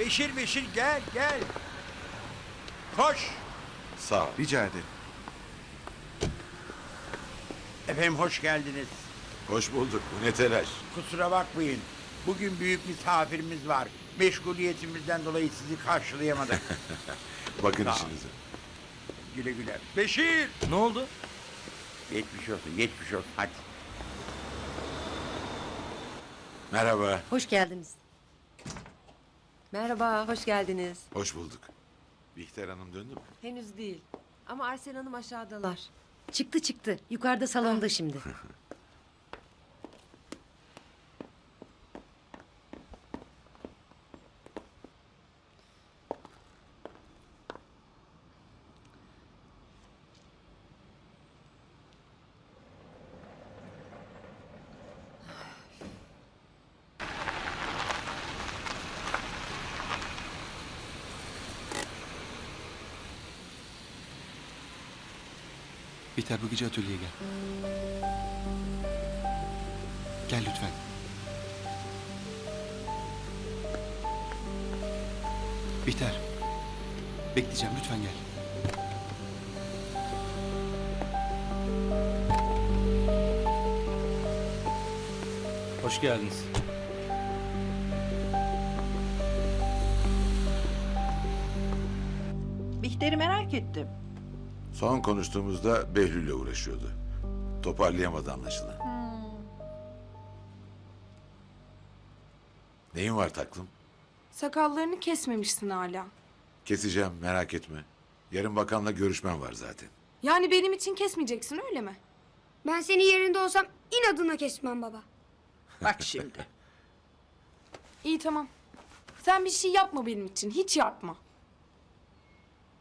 Beşir Beşir gel gel. Koş. Sağ ol. Rica ederim. Efendim hoş geldiniz. Hoş bulduk. Bu ne telaş? Kusura bakmayın. Bugün büyük misafirimiz var. Meşguliyetimizden dolayı sizi karşılayamadık. Bakın Sağ ol. işinize. güle güle. Beşir. Ne oldu? Geçmiş olsun, geçmiş olsun. Hadi. Merhaba. Hoş geldiniz. Merhaba, hoş geldiniz. Hoş bulduk. Bihter Hanım döndü mü? Henüz değil. Ama Arsen Hanım aşağıdalar. Çıktı çıktı. Yukarıda salonda şimdi. Biter bu gece atölyeye gel. Gel lütfen. Biter. Bekleyeceğim lütfen gel. Hoş geldiniz. Bihter'i merak ettim. Son konuştuğumuzda Behlül'le uğraşıyordu. Toparlayamadı anlaşılan. Neyin var taklım? Sakallarını kesmemişsin hala. Keseceğim merak etme. Yarın bakanla görüşmem var zaten. Yani benim için kesmeyeceksin öyle mi? Ben senin yerinde olsam inadına kesmem baba. Bak şimdi. İyi tamam. Sen bir şey yapma benim için. Hiç yapma.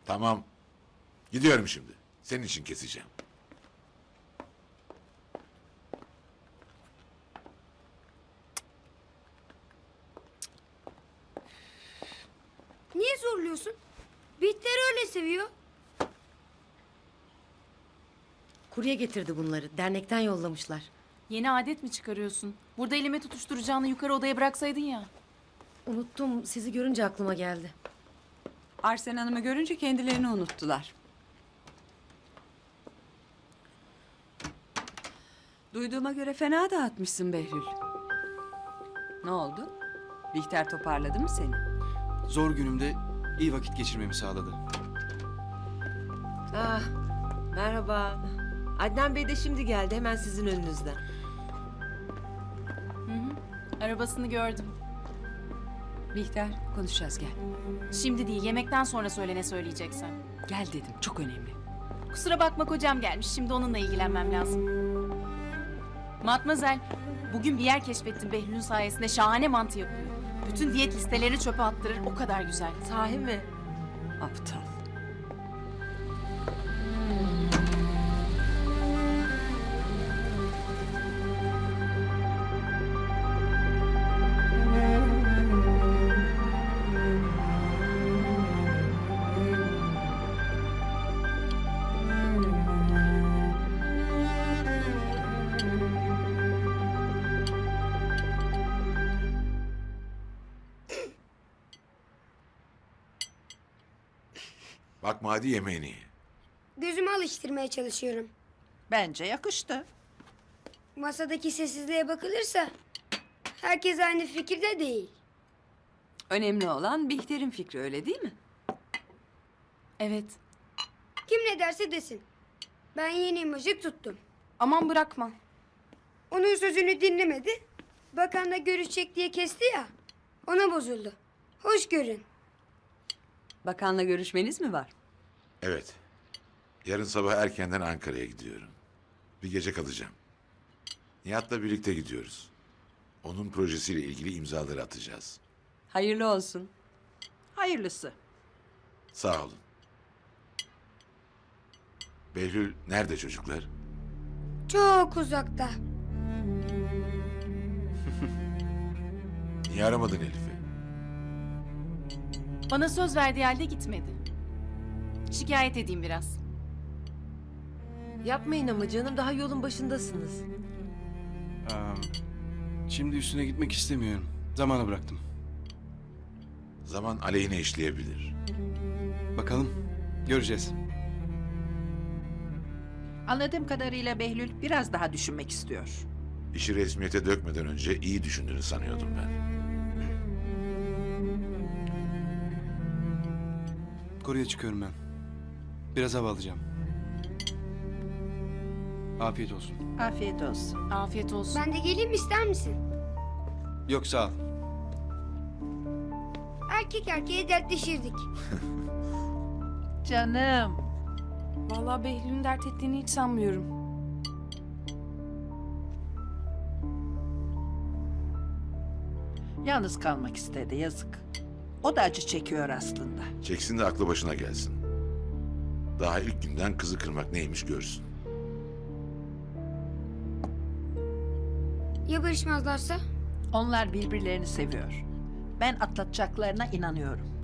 Tamam. Gidiyorum şimdi. Senin için keseceğim. Niye zorluyorsun? Bihter öyle seviyor. Kurye getirdi bunları. Dernekten yollamışlar. Yeni adet mi çıkarıyorsun? Burada elime tutuşturacağını yukarı odaya bıraksaydın ya. Unuttum. Sizi görünce aklıma geldi. Arsen Hanım'ı görünce kendilerini unuttular. Duyduğuma göre fena dağıtmışsın Behlül. Ne oldu? Bihter toparladı mı seni? Zor günümde iyi vakit geçirmemi sağladı. Ah, merhaba. Adnan Bey de şimdi geldi. Hemen sizin önünüzden. Arabasını gördüm. Bihter konuşacağız gel. Şimdi değil, yemekten sonra söyle ne söyleyeceksen. Gel dedim çok önemli. Kusura bakma kocam gelmiş. Şimdi onunla ilgilenmem lazım. Matmazel, bugün bir yer keşfettim Behlül'ün sayesinde. Şahane mantı yapıyor. Bütün diyet listelerini çöpe attırır. O kadar güzel. Sahi mi? Aptal. Bakma hadi yemeğini ye. Gözümü alıştırmaya çalışıyorum. Bence yakıştı. Masadaki sessizliğe bakılırsa herkes aynı fikirde değil. Önemli olan Bihter'in fikri öyle değil mi? Evet. Kim ne derse desin. Ben yeni imajı tuttum. Aman bırakma. Onun sözünü dinlemedi. Bakanla görüşecek diye kesti ya. Ona bozuldu. Hoş görün. Bakanla görüşmeniz mi var? Evet. Yarın sabah erkenden Ankara'ya gidiyorum. Bir gece kalacağım. Nihat'la birlikte gidiyoruz. Onun projesiyle ilgili imzaları atacağız. Hayırlı olsun. Hayırlısı. Sağ olun. Behlül nerede çocuklar? Çok uzakta. Niye aramadın Elif'i? Bana söz verdiği halde gitmedi. Şikayet edeyim biraz. Yapmayın ama canım. Daha yolun başındasınız. Aa, şimdi üstüne gitmek istemiyorum. Zamana bıraktım. Zaman aleyhine işleyebilir. Bakalım. Göreceğiz. Anladığım kadarıyla Behlül biraz daha düşünmek istiyor. İşi resmiyete dökmeden önce iyi düşündüğünü sanıyordum ben. Koruya çıkıyorum ben. Biraz hava alacağım. Afiyet olsun. Afiyet olsun. Afiyet olsun. Ben de geleyim ister misin? Yok sağ ol. Erkek erkeğe dertleşirdik. Canım. Vallahi Behlül'ün dert ettiğini hiç sanmıyorum. Yalnız kalmak istedi yazık. O da acı çekiyor aslında. Çeksin de aklı başına gelsin. Daha ilk günden kızı kırmak neymiş görsün. Ya barışmazlarsa? Onlar birbirlerini seviyor. Ben atlatacaklarına inanıyorum.